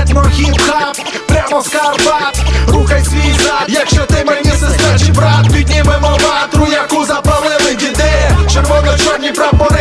Етнохіп-хап, прямо з Карпат. Рухай свій зад, якщо ти мені сестра чи брат, піднімемо ватру, яку запалили діди, червоно-чорні прапори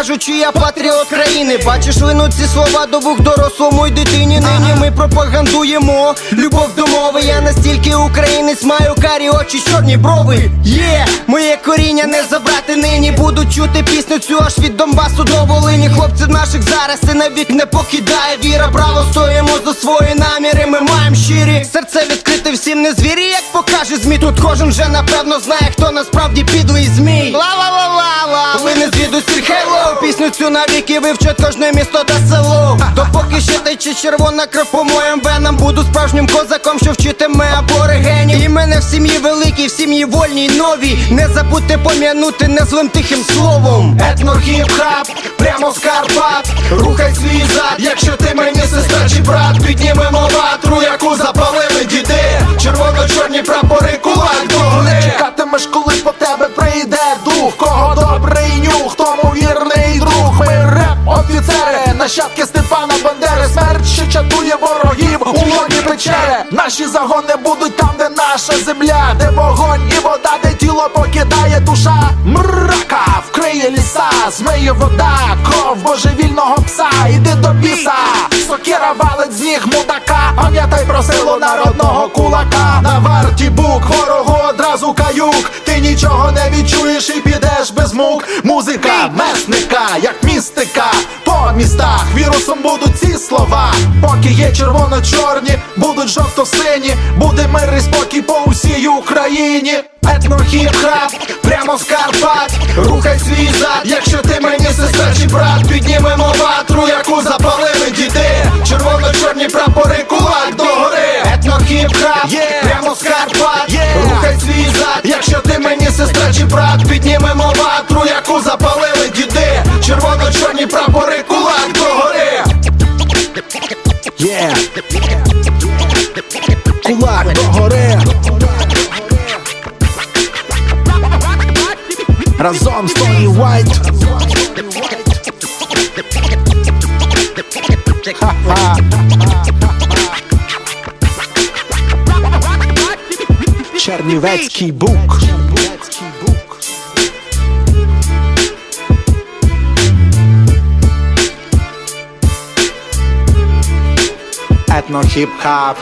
кажучи, я патріот країни. Бачиш, линуть ці слова до вух дорослому й дитині. Нині ми пропагандуємо любов до мови. Я настільки українець, маю карі очі, чорні брови. Є моє коріння не забрати нині. Буду чути пісню цю аж від Донбасу до Волині. Хлопців наших зараз і навік не покидає віра. Браво стоїмо за свої наміри. Ми маємо щирі серце відкрите всім не звірі, як покаже змі. Тут кожен вже напевно знає, хто насправді підлий змій. Ла-ла-ла-ла-ла Звідусіль хейлоу Пісню цю навіки вивчать кожне місто та село. Допоки ще тече червона кров по моїм венам Буду справжнім козаком, що вчитиме аборигенів. І мене в сім'ї великій, в сім'ї вольній новій. Не забудьте пом'янути незлим тихим словом. Етно хіп-хап, прямо з Карпат. Рухай свій зад, якщо ти мені сестра чи брат. Піднімемо ватру, яку запалили печери. Наші загони будуть там, де наша земля Де вогонь і вода, де тіло покидає душа. Мрака вкриє ліса, змиє вода, кров божевільного пса, іди до біса, сокира валить з ніг мудака, пам'ятай про силу народного кулака, на варті бук, ворогу одразу каюк, ти нічого не відчуєш і. Музика месника, як містика, по містах вірусом будуть ці слова. Поки є червоно-чорні, будуть жовто-сині, буде мир і спокій по усій Україні. Етно хіп-хап, прямо з Карпат. Рухай свій зад, якщо ти мені сестра чи брат Піднімемо ватру, яку запалили діди Червоно-чорні прапори, кулак до гори Етно хіп-хап, прямо з Карпат. Рухай свій зад, якщо ти мені сестра чи брат Піднімемо запалили діди. Червоно-чорні прапори, кулак до гори Yeah. Кулак до гори Разом з Тоні Вайт Ха-ха. Чернівецький бук Етно хіп-хап